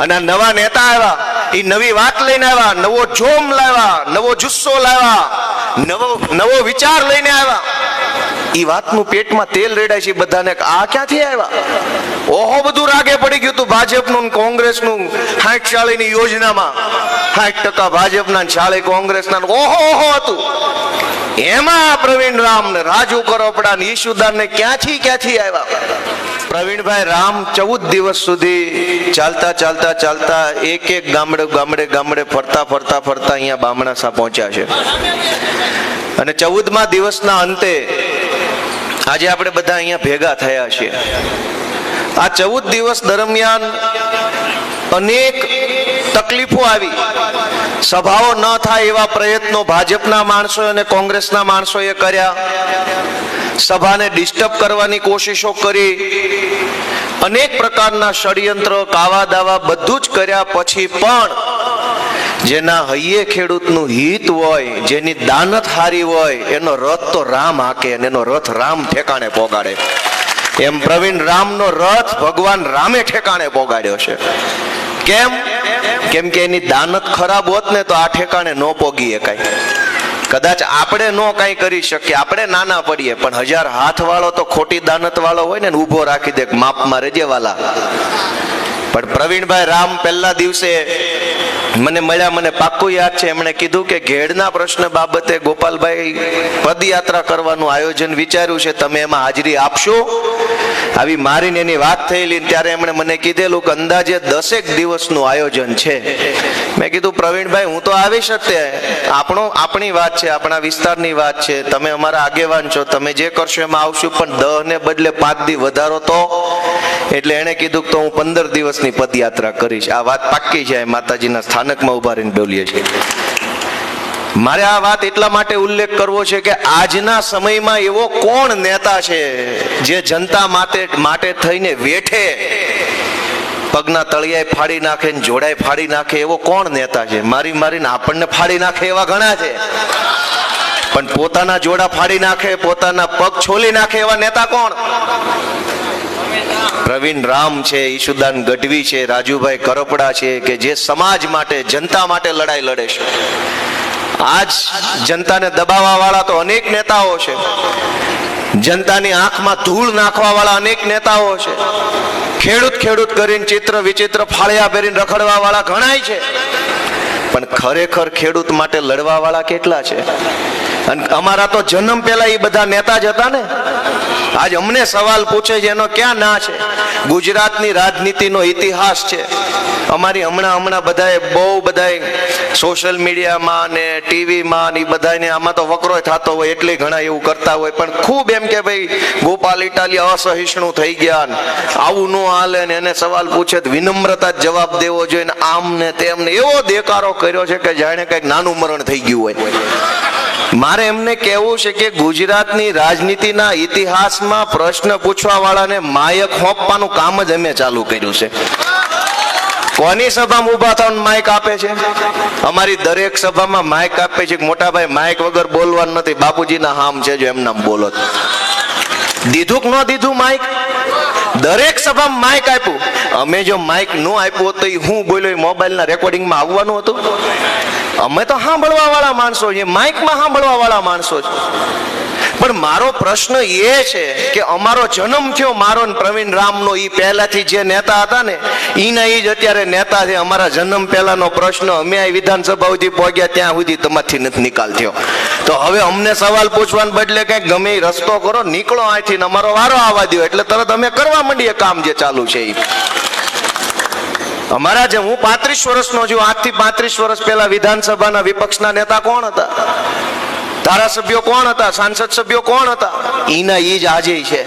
અને નવા નેતા આવ્યા. એ નવી વાત લઈને આવ્યા, નવો જોમ લાવ્યા, નવો જુસ્સો લાવ્યા, નવો નવો વિચાર લઈને આવ્યા. એ વાતનું પેટમાં તેલ રેડાય છે બધાને આ ક્યાંથી આવ્યા? ઓહો, બધું રાગે પડી ગયું હતું ભાજપનું કોંગ્રેસનું સાઠ ચાળીની યોજનામાં. સાઠ ટકા ભાજપના ચાળી કોંગ્રેસના ઓહો ઓહો હતું. એમાં પ્રવીણ રામ ને રાજુ કરોપડા ને ઈશુદાન ને ક્યાંથી ક્યાંથી આવ્યા? પ્રવીણભાઈ, રામ ચૌદ દિવસ સુધી ચાલતા ચાલતા ચાલતા એક એક ગામડે ગામડે ગામડે ફરતા ફરતા ફરતા અહીંયા બામણાસા પહોંચ્યા છે. અને ચૌદમા દિવસના અંતે આજે આપણે બધા અહીંયા ભેગા થયા છીએ. આ ચૌદ દિવસ દરમિયાન અનેક તકલીફો આવી. સભાઓ ન થાય એવા પ્રયત્નો ભાજપના માણસો અને કોંગ્રેસના માણસોએ કર્યા. સભાને ડિસ્ટર્બ કરવાની કોશિશો કરી. અનેક પ્રકારના ષડયંત્ર કાવા દાવા બધું જ કર્યા પછી પણ જેના હૈયે ખેડૂતનું હિત હોય, જેની દાનત હારી હોય, એનો રથ તો રામ હાકે અને એનો રથ રામ ઠેકાણે પોગાડે. એમ પ્રવીણ રામનો રથ ભગવાન રામે ઠેકાણે પોગાડ્યો છે. કેમ? કેમ કે એની દાનત ખરાબ હોત ને તો આ ઠેકાણે ન પોગી શકાય કદાચ આપણે નો કાંઈ કરી શકીએ, આપણે નાના પડીએ, પણ હજાર હાથ વાળો તો ખોટી દાનત વાળો હોય ને ઊભો રાખી દે માપમાં રેજે વાલા. પણ પ્રવીણભાઈ રામ પહેલા દિવસે મને મળ્યા, મને પાક્કું યાદ છે, એમણે કીધું કે ઘેડના પ્રશ્ન બાબતે ગોપાલભાઈ પદયાત્રા કરવાનું આયોજન વિચાર્યું છે, તમે એમાં હાજરી આપશો? આવી મારીને એની વાત થયેલી ત્યારે એમણે મને કીધેલું કે અંદાજે દસેક દિવસનું આયોજન છે. મેં કીધું, પ્રવીણભાઈ, હું તો આવી શકતે. આપણો, આપણી વાત છે, આપણા વિસ્તારની વાત છે. તમે અમારા આગેવાન છો, તમે જે કરશો એમાં આવશું, પણ દહ ને બદલે પાંચ દી વધારો તો એટલે એણે કીધું તો હું પંદર દિવસની પદયાત્રા કરીશ. આ વાત પાક્કી છે માતાજીના સ્થાનકમાં ઊભા રહીને બોલીએ છીએ. મારે આ વાત એટલા માટે ઉલ્લેખ કરવો છે કે આજના સમયમાં એવો કોણ નેતા છે જે જનતા માટે માટે થઈને વેઠે, પગના તળિયાએ ફાડી નાખે ને જોડાય ફાડી નાખે, એવો કોણ નેતા છે? મારી, મારીને આપણને ફાડી નાખે એવા ઘણા છે. પણ પોતાના જોડા ફાડી નાખે, પોતાના પગ છોલી નાખે એવા નેતા કોણ? પ્રવીણ રામ છે, ઈશુદાન ગઢવી છે, રાજુભાઈ કરપડા છે કે જે સમાજ માટે, જનતા માટે લડાઈ લડે છે. આજ જનતાને દબાવવા વાળા તો અનેક નેતાઓ છે. જનતાની આંખમાં ધૂળ નાખવા વાળા અનેક નેતાઓ છે. ખેડૂત ખેડૂત કરીને ચિત્ર વિચિત્ર ફાળિયા પહેરીને રખડવા વાળા ઘણાય છે. પણ ખરેખર ખેડૂત માટે લડવા વાળા કેટલા છે? અને અમારા તો જન્મ પહેલા એ બધા નેતા જ હતા ને. આજ અમને સવાલ પૂછે છે, એનો ક્યાં ના છે? ગુજરાતની રાજનીતિનો ઇતિહાસ છે. અમારી હમણાં હમણાં બધાએ બહુ બધાએ સોશિયલ મીડિયામાં ને ટીવીમાં ને બધાને આમાં તો વકરો થતો હોય, એટલે ઘણા એવું કરતા હોય. પણ ખૂબ એમ કે ભાઈ, ગોપાલ ઇટાલિયા અસહિષ્ણુ થઈ ગયા ને આવું ન હાલે ને એને સવાલ પૂછે વિનમ્રતા જ જવાબ દેવો જોઈએ ને આમ ને તેમ ને એવો દેકારો કર્યો છે કે જાણે કંઈક નાનું મરણ થઈ ગયું હોય. મારે એમને કહેવું છે કે ગુજરાતની રાજનીતિના ઇતિહાસમાં પ્રશ્ન પૂછવા વાળાને માયક હોપવાનું કામ જ અમે ચાલુ કર્યું છે. કોની સભામાં ઊભા થઈને માઇક આપે છે? અમારી દરેક સભામાં માઇક આપે છે. મોટા ભાઈ માઇક વગર બોલવાનું નથી. બાપુજીના હામ છે જો એમના બોલો. દીધું કે ન દીધું માઇક દરેક સભામાં માઇક આપ્યું. અમે જો માઇક ન આપ્યું તો હું બોલ્યો? એ મોબાઈલના રેકોર્ડિંગમાં આવવાનું હતું? અમે તો સાંભળવા વાળા માણસો છીએ. માઇકમાં સાંભળવા વાળા માણસો છે પણ મારો પ્રશ્ન એ છે કે અમારો જન્મ થયો મારો પ્રવીણ રામનો એ પહેલાથી જે નેતા હતા ને એના એ જ અત્યારે નેતા છે. અમારા જન્મ પહેલાનો પ્રશ્ન અમે વિધાનસભા સુધી પહોંચ્યા, ત્યાં સુધી તમારથી નથી નિકાલ થયો. તો હવે અમને સવાલ પૂછવાને બદલે કંઈક ગમે રસ્તો કરો, નીકળો અહીંથી અમારો વારો આવવા દો એટલે તરત અમે કરવા માંડીએ કામ જે ચાલુ છે એ અમારા જે હું પાંત્રીસ વર્ષનો છું. આજથી પાંત્રીસ વર્ષ પહેલા વિધાનસભાના વિપક્ષના નેતા કોણ હતા? ધારાસભ્યો કોણ હતા? સાંસદ સભ્યો કોણ હતા? ઈના ઈ જ આજે છે.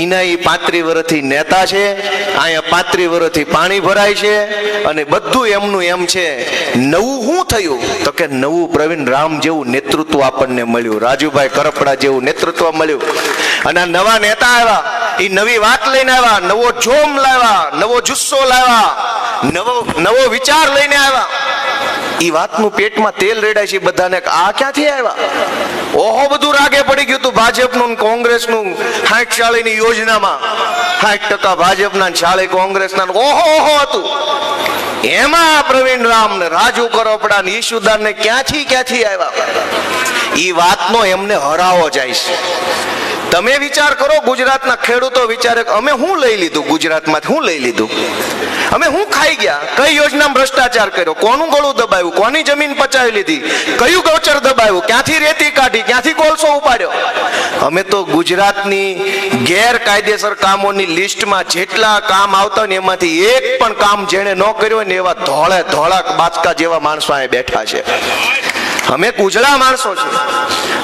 ઈના ઈ પાંત્રી વર્ષથી નેતા છે, અહીંયા પાંત્રી વર્ષથી પાણી ભરાય છે અને બધું એમનું એમ છે, નવું શું થયું? તો કે નવું પ્રવીણ રામ જેવું નેતૃત્વ આપણને મળ્યું, રાજુભાઈ કરપડા જેવું નેતૃત્વ મળ્યું. અને નવા નેતા આવ્યા એ નવી વાત લઈને આવ્યા, નવો જોમ લાવ્યા, નવો જુસ્સો લાવ્યા, નવો નવો વિચાર લઈને આવ્યા. એ વાતનું પેટમાં તેલ રેડાય છે બધાને આ ક્યાંથી આવ્યા? ઓહો, બધું રાગે પડી ગયું હતું ભાજપનું કોંગ્રેસનું સાઠ ચાળીની યોજનામાં. સાઠ ટકા ભાજપના શાળે કોંગ્રેસના ઓહો ઓહો હતું. એમાં પ્રવીણ રામ ને રાજુ કરોપડા ને ઈશુદાન ને ક્યાંથી ક્યાંથી આવ્યા? એ વાતનો એમને હરાવો જાય છે. તમે વિચાર કરો ગુજરાતના ખેડૂતો વિચારે અમે શું લઈ લીધું ગુજરાતમાં શું લઈ લીધું. અમે શું ખાઈ ગયા? કઈ યોજનામાં ભ્રષ્ટાચાર કર્યો? કોનું ગળું દબાવ્યું કોની જમીન પચાવી લીધી? કયું ગૌચર દબાવ્યું ક્યાંથી રેતી કાઢી? ક્યાંથી કોલસો ઉપાડ્યો? અમે તો ગુજરાતની ગેરકાયદેસર કામોની લિસ્ટમાં જેટલા કામ આવતા ને એમાંથી એક પણ કામ જેણે ન કર્યું ને એવા ધોળે ધોળા બાચકા જેવા માણસો અહીં બેઠા છે. અમે કુજળા માણસો છે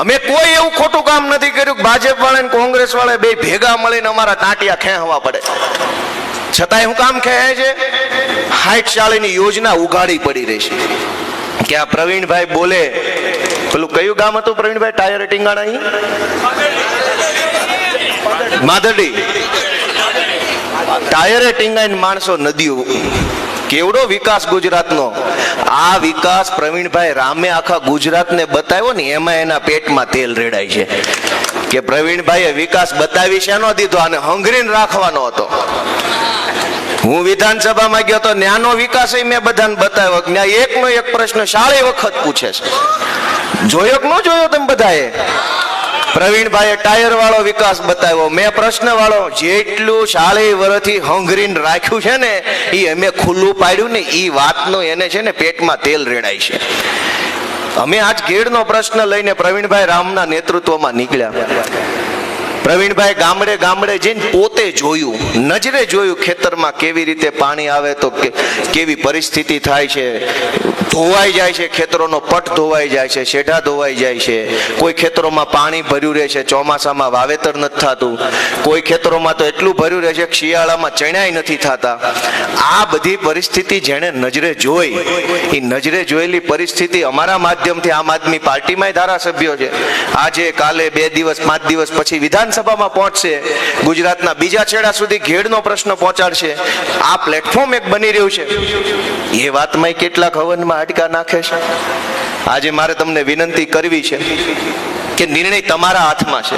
અમે કોઈ એવું ખોટું કામ નથી કર્યું ભાજપ વાળા ને કોંગ્રેસ વાળા બે ભેગા મળીને અમારા ટાંટિયા ખેંચવા પડે. છતાંય હું કામ ખેંચે છે? હાઈટ શાળીની યોજના ઉઘાડી પડી રહી છે. કે આ પ્રવીણભાઈ બોલે, પેલું કયું ગામ હતું પ્રવીણભાઈ? ટાયર ટીંગાણા માધડી. ટાયરે ટીંગાઈને માણસો નદીઓ કેવડો વિકાસ ગુજરાતનો? આ વિકાસ પ્રવીણભાઈ રામે આખા ગુજરાતને બતાવ્યો ને, એમાં એના પેટમાં તેલ રેડાય છે. કે પ્રવીણભાઈએ વિકાસ બતાવી શેનો દીધો અને હંગરીને રાખવાનો હતો. હું વિધાનસભામાં ગયો તો ન્યાનો વિકાસ મેં બધાને બતાવ્યો. ત્યાં એકનો એક પ્રશ્ન શાળે વખત પૂછે છે. જોયો કે ન જોયો તમે બધાએ? પ્રવીણભાઈએ ટાયર વાળો વિકાસ બતાવ્યો. મેં પ્રશ્ન વાળો જેટલું શાળી વર્ષથી હંગરીને રાખ્યું છે ને એ અમે ખુલ્લું પાડ્યું ને એ વાતનો એને છે ને, પેટમાં તેલ રેડાય છે. અમે આજ ગેડનો પ્રશ્ન લઈને પ્રવીણભાઈ રામના નેતૃત્વમાં નીકળ્યા. પ્રવીણભાઈ ગામડે ગામડે જઈને પોતે જોયું, નજરે જોયું ખેતરમાં કેવી રીતે પાણી આવે તો કેવી પરિસ્થિતિ થાય છે. ધોવાઈ જાય છે, ખેતરોનો પટ ધોવાઈ જાય છે, શેઢા ધોવાઈ જાય છે. કોઈ ખેતરોમાં પાણી ભર્યું રહે છે ચોમાસામાં વાવેતર નથી થતું. કોઈ ખેતરોમાં તો એટલું ભર્યું રહે છે શિયાળામાં ચણાય નથી થતા. આ બધી પરિસ્થિતિ જેણે નજરે જોઈ, એ નજરે જોયેલી પરિસ્થિતિ અમારા માધ્યમથી આમ આદમી પાર્ટીમાંય ધારાસભ્યો છે. આજે કાલે બે દિવસ, પાંચ દિવસ પછી વિધાનસભામાં પહોંચશે. ગુજરાતના બીજા છેડા સુધી ઘેડનો પ્રશ્ન પહોંચાડશે. આ પ્લેટફોર્મ એક બની રહ્યું છે. એ વાતમાં કેટલાક હવનમાં હાડકા નાખે છે. આજે મારે તમને વિનંતી કરવી છે કે નિર્ણય તમારા હાથમાં છે.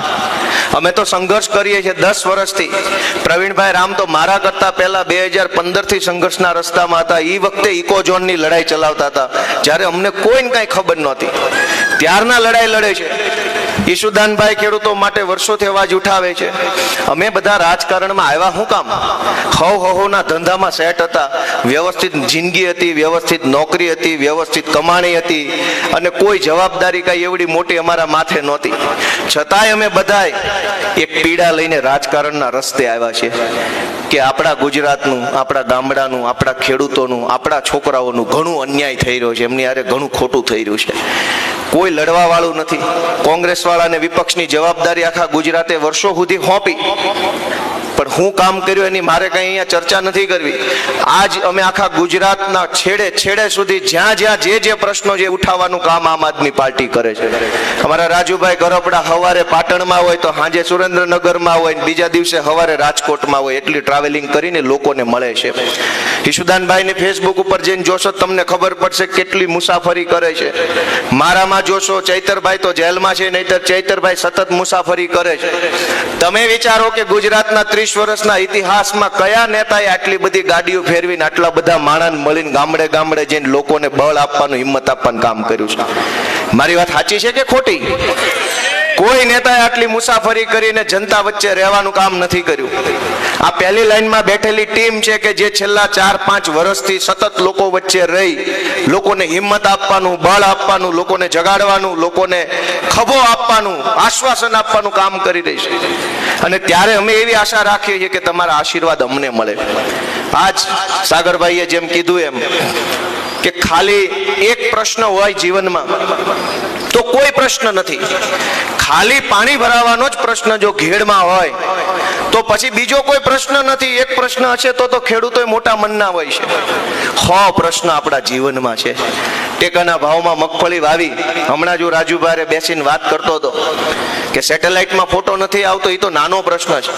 અમે તો સંઘર્ષ કરીએ છીએ દસ વર્ષથી. પ્રવીણભાઈ રામ તો મારા કરતા પહેલા બે હજાર પંદરથી સંઘર્ષના રસ્તામાં હતા. એ વખતે ઇકોઝોનની લડાઈ ચલાવતા હતા. જ્યારે અમને કોઈને કાંઈ ખબર નહોતી. ત્યારના લડાઈ લડે છે. ઈશુદાનભાઈ ખેડૂતો માટે વર્ષોથી અવાજ ઉઠાવે છે. અમે બધા રાજકારણમાં આવ્યા હું કામ? હવ હવના ધંધામાં સેટ હતા. વ્યવસ્થિત જિંદગી હતી, વ્યવસ્થિત નોકરી હતી, વ્યવસ્થિત કમાણી હતી અને કોઈ જવાબદારી કાંઈ એવડી મોટી અમારા માથે નહોતી. છતાંય અમે બધાય એક પીડા લઈને રાજકારણના રસ્તે આવ્યા છે કે આપણા ગુજરાતનું, આપણા ગામડાનું, આપણા ખેડૂતોનું, આપણા છોકરાઓનું ઘણું અન્યાય થઈ રહ્યો છે. એમની હારે ઘણું ખોટું થઈ રહ્યું છે. કોઈ લડવા વાળું નથી. કોંગ્રેસ વાળાને વિપક્ષની જવાબદારી આખા ગુજરાતે વર્ષો સુધી સોંપી પણ હું કામ કર્યું એની મારે કઈ અહીંયા ચર્ચા નથી કરવી. આજ અમે આખા ગુજરાતના છેડે છેડે સુધી જ્યાં જ્યાં જે જે પ્રશ્નો જે ઉઠાવવાનું કામ આમ આદમી પાર્ટી કરે છે. અમારા રાજુભાઈ ગરપડા હવારે પાટણમાં હોય તો સાંજે સુરેન્દ્રનગરમાં હોય બીજા દિવસે હવારે રાજકોટમાં હોય એટલી ટ્રાવેલિંગ કરીને લોકોને મળે છે. ઈશુદાનભાઈને ફેસબુક ઉપર જઈને જોશો તમને ખબર પડશે કેટલી મુસાફરી કરે છે. મારામાં જોશો, ચૈતરભાઈ તો જેલમાં છે, નહીતર ચૈતરભાઈ સતત મુસાફરી કરે છે. તમે વિચારો કે ગુજરાતના ત્રીસ વર્ષના ઇતિહાસમાં કયા નેતાએ આટલી બધી ગાડીઓ ફેરવીને આટલા બધા માણસ મળીને ગામડે ગામડે જઈને લોકોને બળ આપવાનું, હિંમત આપવાનું કામ કર્યું છે? મારી વાત સાચી છે કે ખોટી? કોઈ નેતાએ આટલી મુસાફરી કરીને જનતા વચ્ચે રહેવાનું કામ નથી કર્યું. આ પહેલી લાઈનમાં બેઠેલી ટીમ છે કે જે છેલ્લા ચાર, પાંચ વર્ષથી સતત લોકો વચ્ચે રહી, લોકોને હિંમત આપવાનું, બળ આપવાનું, લોકોને જગાડવાનું, લોકોને ખભો આપવાનું, આશ્વાસન આપવાનું કામ કરી રહી છે. અને ત્યારે અમે એવી આશા રાખીએ છીએ કે તમારા આશીર્વાદ અમને મળે. આજ સાગરભાઈએ જેમ કીધું એમ કે ખાલી એક પ્રશ્ન હોય જીવનમાં તો કોઈ પ્રશ્ન નથી. ખાલી પાણી ભરાવાનો જ પ્રશ્ન જો ઘેડમાં હોય, તો પછી બીજો કોઈ પ્રશ્ન નથી. એક પ્રશ્ન હશે તો તો ખેડૂતો મોટા મનના હોય છે. હો, પ્રશ્ન આપણા જીવનમાં છે. ટેકાના ભાવમાં મગફળી વાવી, હમણાં જો રાજુભાઈ બેસીને વાત કરતો હતો કે સેટેલાઇટમાં ફોટો નથી આવતો એ તો નાનો પ્રશ્ન છે.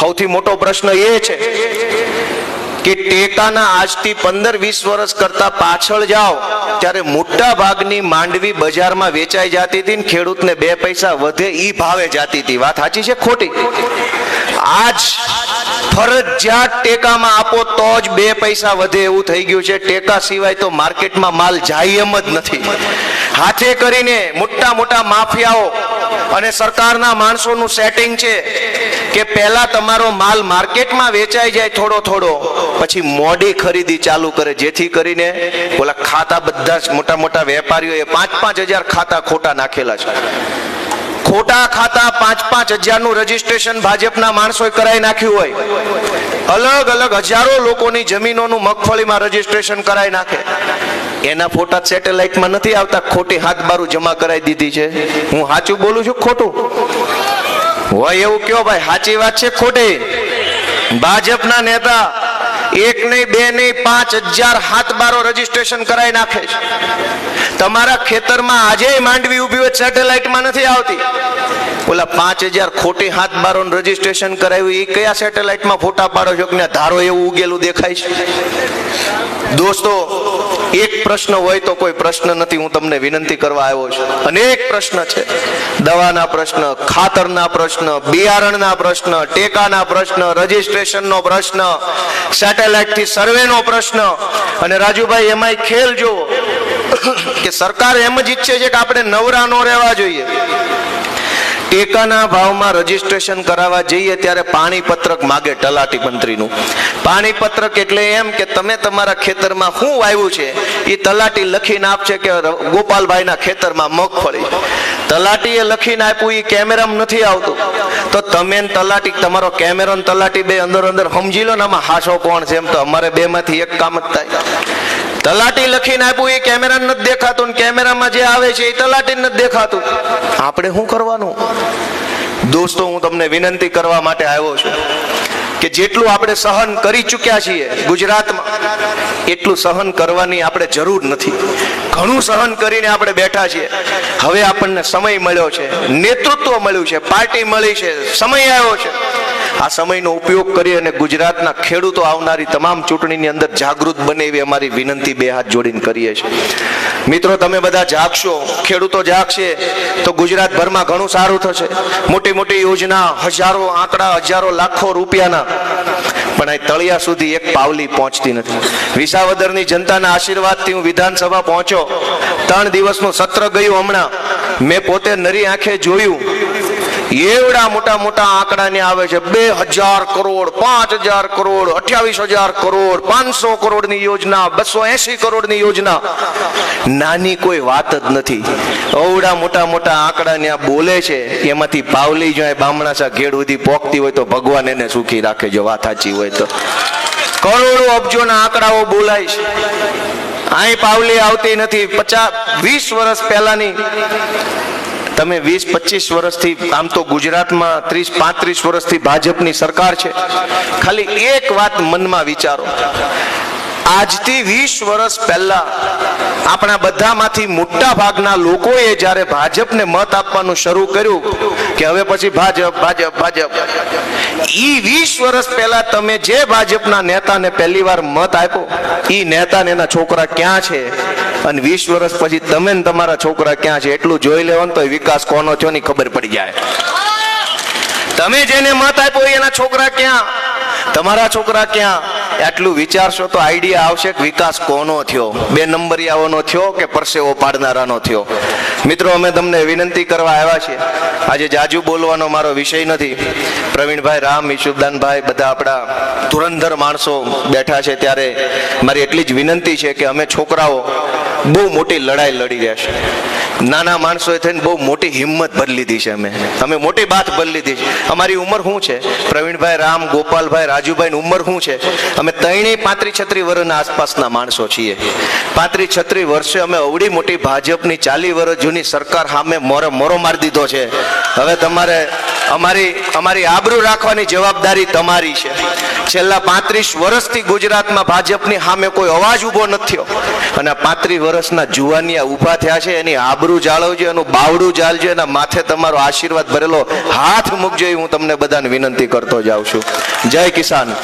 સૌથી મોટો પ્રશ્ન એ છે કે ટેકાના આજથી પંદર વીસ વર્ષ કરતા પાછળ જાઓ, ત્યારે મોટા ભાગની માંડવી બજારમાં વેચાઈ જતી હતી ને ખેડૂતને બે પૈસા વધે ઈ ભાવે જતી હતી. વાત સાચી છે ખોટી? આજ ફરજિયાત ટેકામાં આપો તો જ બે પૈસા વધે એવું થઈ ગયું છે. ટેકા સિવાય તો માર્કેટમાં માલ જાય એમ જ નથી. હાથે કરીને મોટા મોટા માફિયાઓ અને સરકારના માણસોનું સેટિંગ છે કે પહેલા તમારો માલ માર્કેટમાં વેચાઈ જાય થોડો થોડો, પછી મોડી ખરીદી ચાલુ કરે. જેથી કરીને ઓલા ખાતા બધા જ મોટા મોટા વેપારીઓએ પાંચ પાંચ હજાર ખાતા ખોટા નાખેલા છે. ખોટા ખાતા પાંચ પાંચ હજારનું રજીસ્ટ્રેશન ભાજપના માણસોએ કરાવી નાખ્યું હોય. અલગ અલગ હજારો લોકોની જમીનોનું મગફળીમાં રજીસ્ટ્રેશન કરાવી નાખે. એના ફોટા સેટેલાઇટમાં નથી આવતા, ખોટી હાથ બારું જમા કરાવી દીધી છે. હું સાચું બોલું છું ખોટું? હોય એવું કયો ભાઈ, સાચી વાત છે ખોટી? ભાજપના નેતા એક નહીં, બે નહીં, પાંચ હજાર હાથ બારો રજીસ્ટ્રેશન કરાવી નાખે છે. તમારા ખેતરમાં આજે માંડવી ઊભી હોય, સેટેલાઇટમાં નથી આવતી. ઓલા પાંચ હજાર ખોટી હાથ બારો રજીસ્ટ્રેશન કરાવ્યું એ કયા સેટેલાઇટમાં ફોટા પાડો છો કે ધારો એવું ઉગેલું દેખાય છે? દોસ્તો એક પ્રશ્ન હોય તો કોઈ પ્રશ્ન નથી. હું તમને વિનંતી કરવા આવ્યો છું. અનેક પ્રશ્ન છે. દવાના પ્રશ્ન, ખાતરના પ્રશ્ન, બિયારણના પ્રશ્ન, ટેકાના પ્રશ્ન, રજીસ્ટ્રેશનનો પ્રશ્ન સેટેલાઇટથી સર્વેનો પ્રશ્ન. અને રાજુભાઈ, એમાંય ખેલ જો કે સરકાર એમ જ ઈચ્છે છે કે આપણે નવરા નો રહેવા જોઈએ. ટેકાના ભાવમાં રજીસ્ટ્રેશન કરાવવા જઈએ ત્યારે પાણી પત્રક માગે તલાટી મંત્રીનું. પાણી પત્રક એટલે એમ કે તમે તમારા ખેતરમાં શું વાવ્યું છે, એ તલાટી લખીને આપશે કે ગોપાલભાઈના ખેતરમાં મગફળી તલાટીએ લખીને આપ્યું એ કેમેરામાં નથી આવતું. તો તમે તલાટી, તમારો કેમેરો તલાટી બે અંદર અંદર સમજી લો ને આમાં હાસો કોણ છે એમ તો અમારે બેમાંથી એક કામ જ થાય. તલાટી લખીને આપ્યું, એ કેમેરા નથી દેખાતું કેમેરામાં જે આવે છે એ તલાટી નથી દેખાતું. આપણે શું કરવાનું? દોસ્તો, હું તમને વિનંતી કરવા માટે આવ્યો છું કે જેટલું આપણે સહન કરી ચૂક્યા છીએ ગુજરાતમાં, એટલું સહન કરવાની આપણે જરૂર નથી. ઘણું સહન કરીને આપણે બેઠા છીએ. હવે આપણને સમય મળ્યો છે, નેતૃત્વ મળ્યું છે, પાર્ટી મળી છે, સમય આવ્યો છે. આ સમયનો ઉપયોગ કરી અને ગુજરાતના ખેડૂતો આવનારી તમામ ચૂંટણીની અંદર જાગૃત બને એવી અમારી વિનંતી બે હાથ જોડીને કરીએ છીએ. મિત્રો, તમે બધા જાગશો. ખેડૂતો જાગશે તો ગુજરાતભરમાં ઘણું સારું થશે. મોટી મોટી યોજના, હજારો આંકડા, હજારો લાખો રૂપિયાના. પણ અહીં તળિયા સુધી એક પાવલી પહોંચતી નથી. વિસાવદરની જનતાના આશીર્વાદથી હું વિધાનસભા પહોંચ્યો. ત્રણ દિવસનું સત્ર ગયું હમણાં. મેં પોતે નરી આંખે જોયું. એવડા મોટા મોટા આંકડા ને આવે છે. બે હજાર કરોડ, પાંચ હજાર કરોડ, અઠ્યાવીસ હજાર કરોડ, પાંચસો કરોડની યોજના, બસો એસી કરોડની યોજના. નાની કોઈ વાત જ નથી. અવડા મોટા મોટા આંકડા ને બોલે છે. એમાંથી પાવલી જાય બામણા બામણાસા ઘેડ સુધી પોકતી હોય તો ભગવાન એને સુખી રાખે જો વાત સાચી હોય તો. કરોડો અબજોના આંકડાઓ બોલાય છે. અહીં પાવલી આવતી નથી. પચાસ, વીસ વર્ષ પહેલાની તમે વીસ, પચીસ વર્ષથી, આમ તો ગુજરાતમાં ત્રીસ, પાંત્રીસ વર્ષથી ભાજપની સરકાર છે. ખાલી એક વાત મનમાં વિચારો. આજથી વીસ વર્ષ પહેલા આપણા બધામાંથી મોટા ભાગના લોકોએ જ્યારે ભાજપને મત આપવાનું શરૂ કર્યું કે હવે પછી ભાજપ ભાજપ ભાજપ. ઈ વીસ વર્ષ પહેલા તમે જે ભાજપના નેતાને પહેલી વાર મત આપ્યો, ઈ નેતાને એના છોકરા ક્યાં છે? અને વીસ વર્ષ પછી તમે ને તમારા છોકરા ક્યાં છે એટલું જોઈ લેવાનું તો વિકાસ કોનો થયો ની ખબર પડી જાય. તમે જેને મત આપ્યો એના છોકરા ક્યાં? તમારા છોકરા ક્યાં? આટલું વિચારશો તો આઈડિયા આવશે કે વિકાસ કોનો થયો? બે નંબરિયાઓનો થયો કે પરસેવો પાડનારાનો થયો? મિત્રો, અમે તમને વિનંતી કરવા આવ્યા છીએ. આજે જાજુ બોલવાનો મારો વિષય નથી. પ્રવીણભાઈ રામ ઈશુદાનભાઈ બધા આપણા ધુરંધર માણસો બેઠા છે ત્યારે મારી એટલી જ વિનંતી છે કે અમે છોકરાઓ બહુ મોટી લડાઈ લડી રહ્યા છે. નાના માણસોએ થઈને બહુ મોટી હિંમત ભરી લીધી છે અમે. અમે મોટી બાત ભરી લીધી છે. અમારી ઉંમર શું છે? પ્રવીણભાઈ રામ, ગોપાલભાઈ, રાજુભાઈની ઉંમર શું છે? અમે ત્રણેય પાંત્રી છત્રી વર્ષના આસપાસના માણસો છીએ. પાંત્રી છત્રી વર્ષે અમે અવડી મોટી ભાજપની ચાલી વર્ષ જૂની સરકાર સામે મોરે મોરો મારી દીધો છે. હવે તમારે અમારી અમારી આબરૂ રાખવાની જવાબદારી તમારી છે. છેલ્લા પાંત્રીસ વર્ષથી ગુજરાતમાં ભાજપની સામે કોઈ અવાજ ઊભો નથી અને પાંત્રીસ વર્ષના જુવાનિયા ઊભા થયા છે, એની આબરૂ જાળવજો, એનું બાવડું જાળજો, એના માથે તમારો આશીર્વાદ ભરેલો હાથ મૂકજો હું તમને બધાને વિનંતી કરતો જાઉં છું. જય કિસાન.